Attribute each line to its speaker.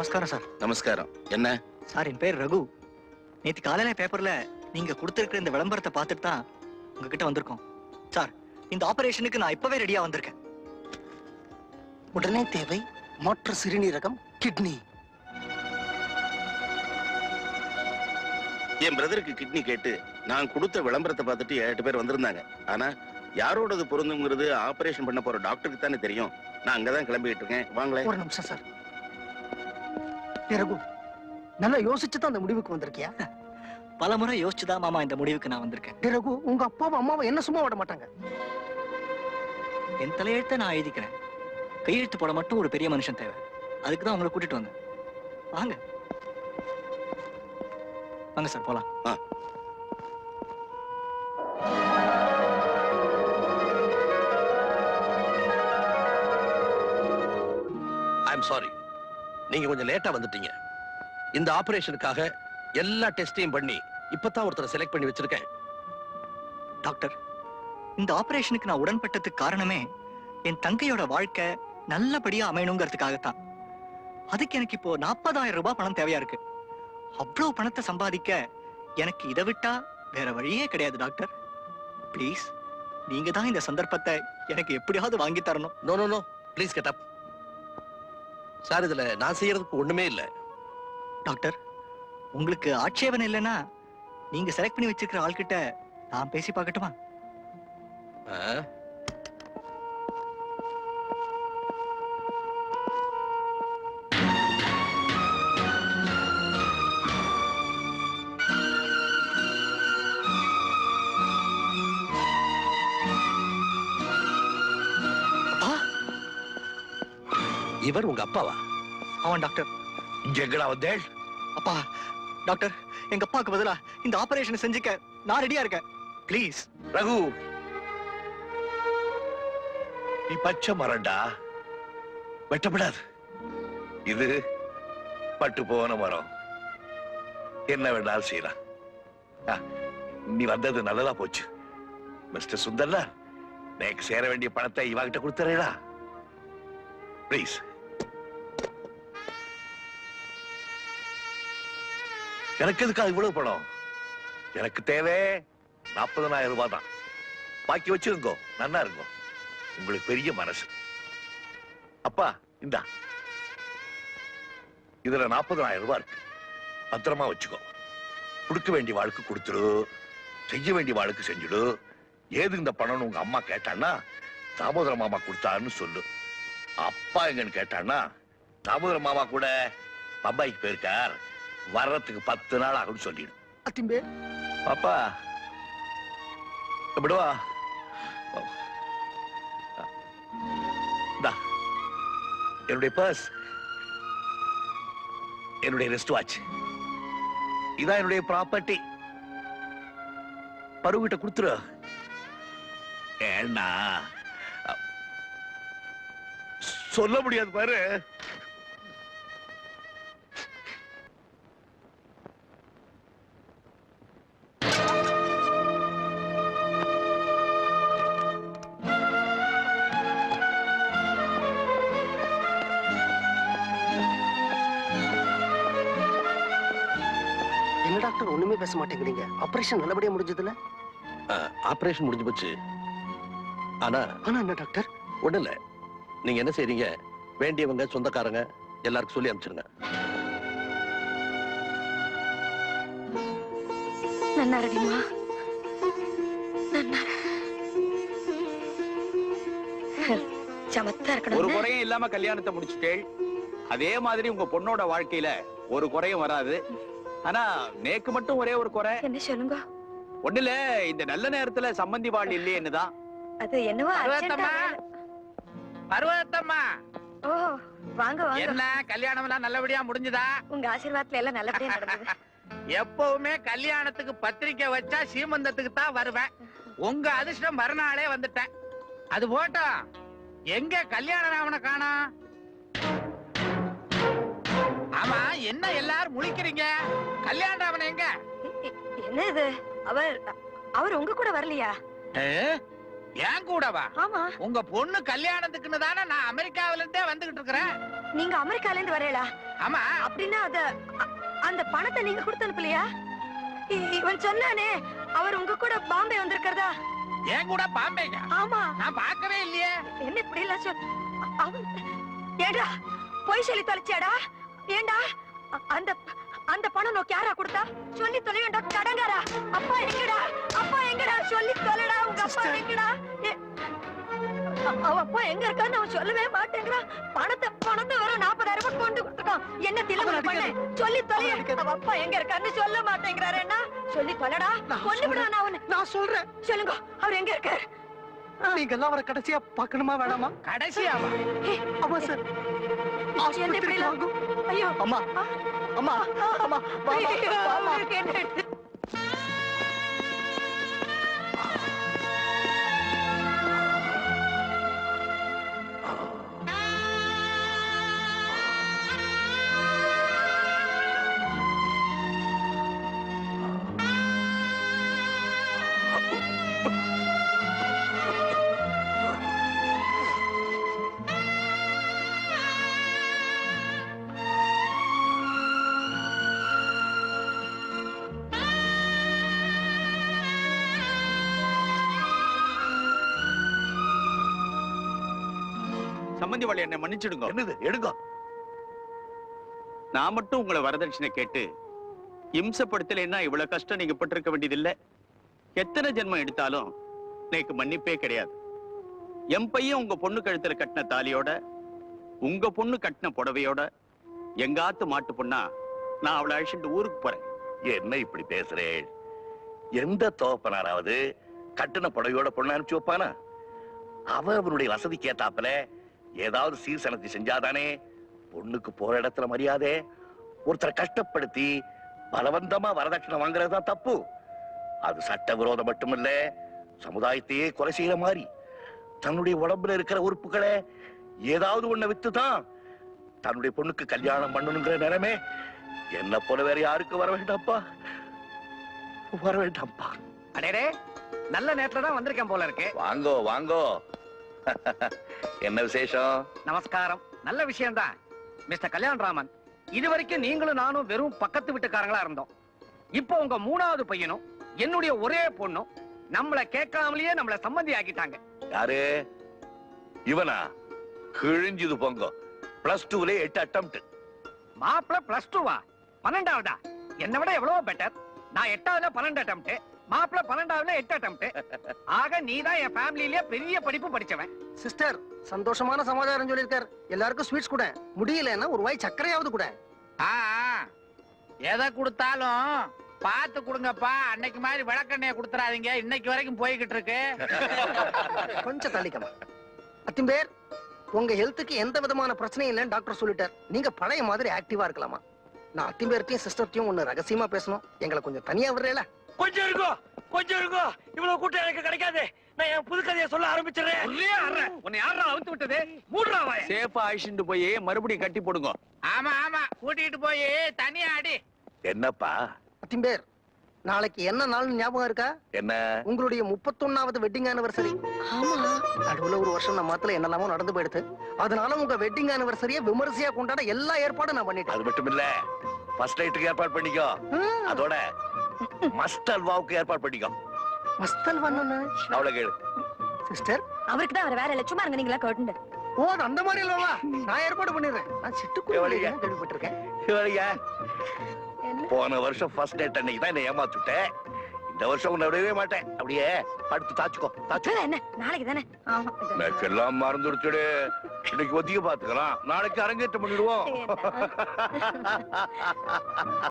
Speaker 1: நமஸ்காரம் சார்.
Speaker 2: நமஸ்காரம். என்ன?
Speaker 1: சார் என் பேர் ரகு. நேத்து காலையில பேப்பர்ல நீங்க கொடுத்திருக்கிற இந்த விளம்பரத்தை பார்த்துட்டு தான் உங்ககிட்ட வந்திருக்கோம். சார் இந்த ஆபரேஷனுக்கு நான் இப்பவே ரெடியா வந்திருக்கேன்.
Speaker 3: உடனே தேவை மாற்று சிறுநீரகம் கிட்னி.
Speaker 2: என் பிரதருக்கு கிட்னி கேட்டு நான் கொடுத்த விளம்பரத்தை பார்த்துட்டு எட்டு பேர் வந்திருந்தாங்க. ஆனா யாரோடது பொருந்துங்கிறது ஆபரேஷன் பண்ண போற டாக்டருக்கு தானே தெரியும். நான் அங்கதான் கிளம்பிட்டு இருக்கேன். வாங்களேன்.
Speaker 3: ஒரு நிமிஷம் சார். ரகு நல்லா யோசிச்சு தான் அந்த முடிவுக்கு வந்திருக்கியா?
Speaker 1: பல முறை யோசிச்சுதான் மாமா இந்த முடிவுக்கு நான் வந்திருக்கேன்.
Speaker 3: ரகு உங்க அப்பாவும் அம்மாவும் என்ன சும்மா விட மாட்டாங்க?
Speaker 1: என் தலையெழுத்தை நான் எழுதிக்கிறேன். கையெழுத்து போட மட்டும் ஒரு பெரிய மனுஷன் தேவை. அதுக்கு தான் உங்களை கூட்டிட்டு வந்தேன். வாங்க. வாங்க சார் போலாம்.
Speaker 4: ஐம் சாரி நீங்க கொஞ்சம் லேட்டா வந்துட்டீங்க. இந்த ஆபரேஷனுக்காக எல்லா டெஸ்டையும் பண்ணி இப்பதான் ஒருத்தரை செலக்ட் பண்ணி வச்சிருக்கேன்.
Speaker 1: டாக்டர் இந்த ஆபரேஷனுக்கு நான் உடன்பட்டதுக்கு காரணமே என் தங்கையோட வாழ்க்கை நல்லபடியா அமையணுங்கிறதுக்காகத்தான். அதுக்கு எனக்கு இப்போ நாற்பதாயிரம் ரூபாய் பணம் தேவையா இருக்கு. அவ்வளவு பணத்தை சம்பாதிக்க எனக்கு இதை விட்டா வேற வழியே கிடையாது டாக்டர். ப்ளீஸ் நீங்க தான் இந்த சந்தர்ப்பத்தை எனக்கு எப்படியாவது வாங்கி தரணும்.
Speaker 4: No no no please get up sir இதுல நான் செய்யறதுக்கு ஒண்ணுமே இல்ல.
Speaker 1: டாக்டர் உங்களுக்கு ஆட்சேபனை இல்லைன்னா நீங்க செலக்ட் பண்ணி வச்சிருக்கிற ஆள்கிட்ட நான் பேசி பார்க்கட்டுமா?
Speaker 4: இவர் உங்க அப்பாவா?
Speaker 1: அவன் டாக்டர்.
Speaker 4: எங்கடா வந்தேள்?
Speaker 1: அப்பா டாக்டர் எங்க அப்பாவுக்கு பதிலா இந்த ஆபரேஷனை செஞ்சுக்க நான் ரெடியா இருக்கேன். ப்ளீஸ்
Speaker 5: ரகு. நீ பச்சை மரம்டா. வெட்டப்படாது. இது பட்டு போன மரம். என்ன வேணாலும் செய்யலாம். நீ வந்தது நல்லதா போச்சு. மிஸ்டர் சுந்தர்ல எனக்கு சேர வேண்டிய பணத்தை இவகிட்ட கொடுத்துறேடா. ப்ளீஸ் எனக்கு எதுக்கா இவ்வளவு பணம்? எனக்கு தேவை நாற்பதனாயிரம் ரூபாய் தான். பாக்கி வச்சிருங்கோ நன்னா இருங்கோ. உங்களுக்கு பெரிய மனசு. அப்பா இந்தா. இதுல நாற்பதனாயிரம் ரூபாய் இருக்கு. பத்திரமா வச்சுக்கோ. கொடுக்க வேண்டிய வாழ்க்கை கொடுத்துரு செய்ய வேண்டிய வாழ்க்கை செஞ்சுடு. ஏது இந்த பணம்னு உங்க அம்மா கேட்டான்னா தாமோதர மாமா கொடுத்தாருன்னு சொல்லு. அப்பா எங்கன்னு கேட்டான்னா தாமோதர மாமா கூட பம்பாய்க்கு போயிருக்கார். வர்றதுக்கு பத்து நாள் ஆகும்னு சொல்லிடு.
Speaker 3: அத்திம்பே
Speaker 5: பாப்பா விடுவா என்னுடைய பர்ஸ் என்னுடைய ரெஸ்ட் வாட்ச் இதான் என்னுடைய ப்ராப்பர்ட்டி பருவிட்ட கொடுத்துரு. ஏன்னா சொல்ல முடியாது பாரு.
Speaker 3: என்ன டாக்டர் ஒண்ணுமே பேச மாட்டேங்கிறீங்க. ஆபரேஷன் நல்லபடியா முடிஞ்சதுல?
Speaker 4: ஆபரேஷன் முடிஞ்சு போச்சு. ஆனா
Speaker 3: ஆனா என்ன டாக்டர்?
Speaker 4: ஒண்ணு இல்ல நீங்க என்ன செய்றீங்க? வேண்டியவங்க சொந்தக்காரங்க எல்லாருக்கும் சொல்லி அனுப்பிச்சிருங்க.
Speaker 6: நன்னாரடிமா. நன்னா சமத்தா
Speaker 7: ஒரு
Speaker 6: இருக்கணும்
Speaker 7: குறையும் இல்லாம கல்யாணத்தை முடிச்சுட்டேள் அதே மாதிரி உங்க பொண்ணோட வாழ்க்கையில ஒரு குறையும் வராது. ஆனா நேக்கு மட்டும் ஒரே ஒரு குறை.
Speaker 6: என்ன சொல்லுங்க?
Speaker 7: ஒண்ணுல இந்த நல்ல நேரத்துல சம்பந்தி வாழ் இல்லையேன்னு தான்
Speaker 6: அது என்னவோ
Speaker 7: பருவத்தம்மா!
Speaker 6: ஓ வாங்க வாங்க.
Speaker 7: என்ன கல்யாணம் எல்லாம் நல்லபடியா முடிஞ்சுதா?
Speaker 6: உங்க ஆசீர்வாதத்துல எல்லாம் நல்லபடியா நடந்தது.
Speaker 7: எப்பவுமே கல்யாணத்துக்கு பத்திரிக்கை வச்சா சீமந்தத்துக்கு தான் வருவேன். உங்க அதிர்ஷ்டம் மறுநாளே வந்துட்டேன். அது போட்டோம். எங்க கல்யாண ராவண காணா? ஆமா என்ன எல்லாரும் முழிக்கிறீங்க? கல்யாண ராவண எங்க?
Speaker 6: என்ன இது அவர் அவர் உங்க கூட வரலையா?
Speaker 7: ஏன் கூடவா?
Speaker 6: ஆமா.
Speaker 7: உங்க பொண்ணு கல்யாணத்துக்குன்னு தானே நான் அமெரிக்காவில இருந்தே வந்துகிட்டு இருக்கிறேன்.
Speaker 6: நீங்க அமெரிக்கால இருந்து வரேளா?
Speaker 7: ஆமா.
Speaker 6: அப்படின்னா அத அந்த பணத்தை நீங்க கொடுத்து அனுப்பலையா? இவன் சொன்னானே அவர் உங்க கூட பாம்பே வந்திருக்கிறதா?
Speaker 7: ஏன் கூட பாம்பேங்க.
Speaker 6: ஆமா.
Speaker 7: நான் பார்க்கவே இல்லையே.
Speaker 6: என்ன இப்படி எல்லாம் சொல் ஏடா பொய் சொல்லி தொலைச்சியாடா? ஏண்டா அந்த அந்த பணம் நோக்கி யாரா கொடுத்தா? சொல்லி தொலைவேண்டா கடங்காரா? அப்பா எங்கடா? அப்பா எங்கடா? சொல்லி தொலைடா உங்க அப்பா. எங்கடா? அவ அப்பா எங்க இருக்கான்னு அவன் சொல்லவே மாட்டேங்கிறான் பணத்தை பணத்தை வெறும் நாற்பதாயிரம் ரூபாய் கொண்டு கொடுத்துட்டான். என்ன தில்லு பண்ண. சொல்லி
Speaker 1: அடிக்காத.
Speaker 6: அவ அப்பா எங்க இருக்கான்னு சொல்ல மாட்டேங்கிறாரு என்ன? சொல்லி தொலைடா. கொண்டு. விடுவான் அவனு
Speaker 1: நான் சொல்றேன்.
Speaker 6: சொல்லுங்க அவர் எங்க இருக்காரு?
Speaker 1: நீங்க எல்லாம் அவரை கடைசியா பார்க்கணுமா வேணாமா?
Speaker 7: கடைசியாவா?
Speaker 1: ஆமா சார்?
Speaker 6: ஐயோ.
Speaker 1: அம்மா. அம்மா. அம்மா வா, வா,
Speaker 8: சம்பந்தி வழி என்னை மன்னிச்சிடுங்க.
Speaker 5: என்னது? எடுங்க.
Speaker 8: நான் மட்டும் உங்களை வரதட்சணை கேட்டு இம்சப்படுத்தலைன்னா இவ்வளவு கஷ்டம் நீங்க பட்டிருக்க வேண்டியதில்லை. எத்தனை ஜென்மம் எடுத்தாலும் எனக்கு மன்னிப்பே கிடையாது. என் பையன் உங்க பொண்ணு கழுத்துல கட்டின தாலியோட உங்க பொண்ணு கட்டின புடவையோட எங்காத்து மாட்டு பொண்ணா நான் அவளை அழைச்சிட்டு ஊருக்கு போறேன்.
Speaker 5: என்ன இப்படி பேசுறேன் எந்த தோப்பனாராவது கட்டின புடவையோட பொண்ணு அனுப்பிச்சு வைப்பானா? அவ அவனுடைய வசதிக்கு ஏத்தாப்புல ஏதாவது சீர்சனத்தை செஞ்சாதானே? பொண்ணுக்கு போற இடத்துல மரியாதை. ஒருத்தரை கஷ்டப்படுத்தி பலவந்தமா வரதட்சணை வாங்குறது தான் தப்பு. அது சட்ட விரோதம் மட்டுமில்ல சமுதாயத்தையே கொலை செய்யற மாதிரி. தன்னுடைய உடம்புல இருக்கிற உறுப்புகளை ஏதாவது ஒண்ண வித்துதான் தன்னுடைய பொண்ணுக்கு கல்யாணம் பண்ணணுங்கிற நிலைமை என்ன போல வேற யாருக்கு வர வேண்டாம்ப்பா. வர வேண்டாம்ப்பா.
Speaker 3: அடேரே நல்ல நேரத்துல தான் வந்திருக்கேன் போல இருக்கு.
Speaker 5: வாங்கோ வாங்கோ. என்ன விசேஷம்?
Speaker 3: நமஸ்காரம். நல்ல விஷயம்தான். மிஸ்டர் கல்யாணராமன் இது வரைக்கும் நீங்களும் நானும் வெறும் பக்கத்து வீட்டுக்காரங்களா இருந்தோம். இப்போ உங்க மூணாவது பையனும் என்னுடைய ஒரே பொண்ணும் நம்மள கேட்காமலேயே நம்மள சம்மந்தி ஆக்கிட்டாங்க.
Speaker 5: யாரு? இவனா? கிழிஞ்சுது போங்க. பிளஸ் டூல எட்டு அட்டம்ப்ட்
Speaker 3: மாப்பிள பிளஸ் டூவா பன்னெண்டாவதா? என்னை விட எவ்வளவு பெட்டர் நான் எட்டாவதுல பன்னெண்டு அட்டம்ப்ட் மாப்பிள பன்னெண்டாவதுல எட்டு அட்டம்ப்ட் ஆக நீ தான் என் ஃபேமிலியிலே பெரிய படிப்பு படிச்சவன்.
Speaker 9: சிஸ்டர் சந்தோஷமான சமாச்சாரம் சொல்லியிருக்கார். எல்லாருக்கும் ஸ்வீட்ஸ் கூட. முடியலன்னா ஒரு வாய் சர்க்கரையாவது கூட.
Speaker 7: எதை கொடுத்தாலும் பார்த்து கொடுங்கப்பா. அன்னைக்கு மாதிரி விளக்கெண்ணெய கொடுத்துறாதீங்க. இன்னைக்கு வரைக்கும் போய்கிட்டு இருக்கு.
Speaker 9: கொஞ்சம் தள்ளிக்கமா அத்திம்பேர் உங்க ஹெல்த்துக்கு எந்த விதமான பிரச்சனையும் இல்லைன்னு டாக்டர் சொல்லிட்டார். நீங்க பழைய மாதிரி ஆக்டிவா இருக்கலாமா? நான் அத்திம்பேர்ட்டையும் சிஸ்டர்ட்டையும் ஒண்ணு ரகசியமா பேசணும். எங்களை கொஞ்சம் தனியா விடுறேல
Speaker 10: கொஞ்சம் இருக்கோ கொஞ்சம் இருக்கோ இவ்வளவு கூட்டம் எனக்கு கிடைக்காது. நான் என் புது கதையை சொல்ல ஆரம்பிச்சிடுறேன்.
Speaker 3: ஒரே ஆடுற உன்னை யாரா அவுத்து விட்டது? மூடுறா வாய.
Speaker 8: சேஃபா அழிச்சுட்டு போய் மறுபடியும் கட்டி போடுங்க.
Speaker 7: ஆமா ஆமா. கூட்டிட்டு போய் தனியா அடி.
Speaker 5: என்னப்பா?
Speaker 9: அத்திம்பேர் நாளைக்கு என்ன நாள்னு ஞாபகம் இருக்கா?
Speaker 5: என்ன?
Speaker 9: உங்களுடைய முப்பத்தொன்னாவது வெட்டிங் ஆனிவர்சரி ஆமா. நடுவுல ஒரு வருஷம் நம்ம மாத்துல என்னெல்லாமோ நடந்து போயிடுது. அதனால உங்க வெட்டிங் ஆனிவர்சரியை விமரிசையா கொண்டாட எல்லா ஏற்பாடும் நான் பண்ணிட்டேன்.
Speaker 5: அது மட்டும் இல்ல ஃபர்ஸ்ட் நைட்டுக்கு ஏற்பாடு பண்ணிக்கோ. அதோட மஸ்ட் அல்வாவுக்கு ஏற்பாடு பண்ணிக்கோ.
Speaker 9: மஸ்தல் பண்ணு
Speaker 5: அவ்வளவு கேளு.
Speaker 9: சிஸ்டர்?
Speaker 6: அவருக்கு தான் அவர் வேற இல்ல. சும்மா இருங்க நீங்களா கேட்டுண்டு
Speaker 9: ஓ அது அந்த மாதிரி இல்லவா நான் ஏற்பாடு பண்ணிடுறேன். நான்? சிட்டுக்குள்ள கேள்விப்பட்டிருக்கேன்?
Speaker 5: இவளையா? போன வருஷம் ஃபர்ஸ்ட் நைட் அன்னைக்கு தான் என்ன ஏமாத்துட்டேன் இந்த வருஷம் உன்னை விடவே மாட்டேன். அப்படியே படுத்து தாச்சுக்கோ தாச்சு
Speaker 6: என்ன? நாளைக்கு தானே?
Speaker 5: எனக்கு எல்லாம் மறந்துடுச்சுடு. இன்னைக்கு ஒத்திக்க பாத்துக்கலாம் நாளைக்கு அரங்கேற்றம் பண்ணிடுவோம்?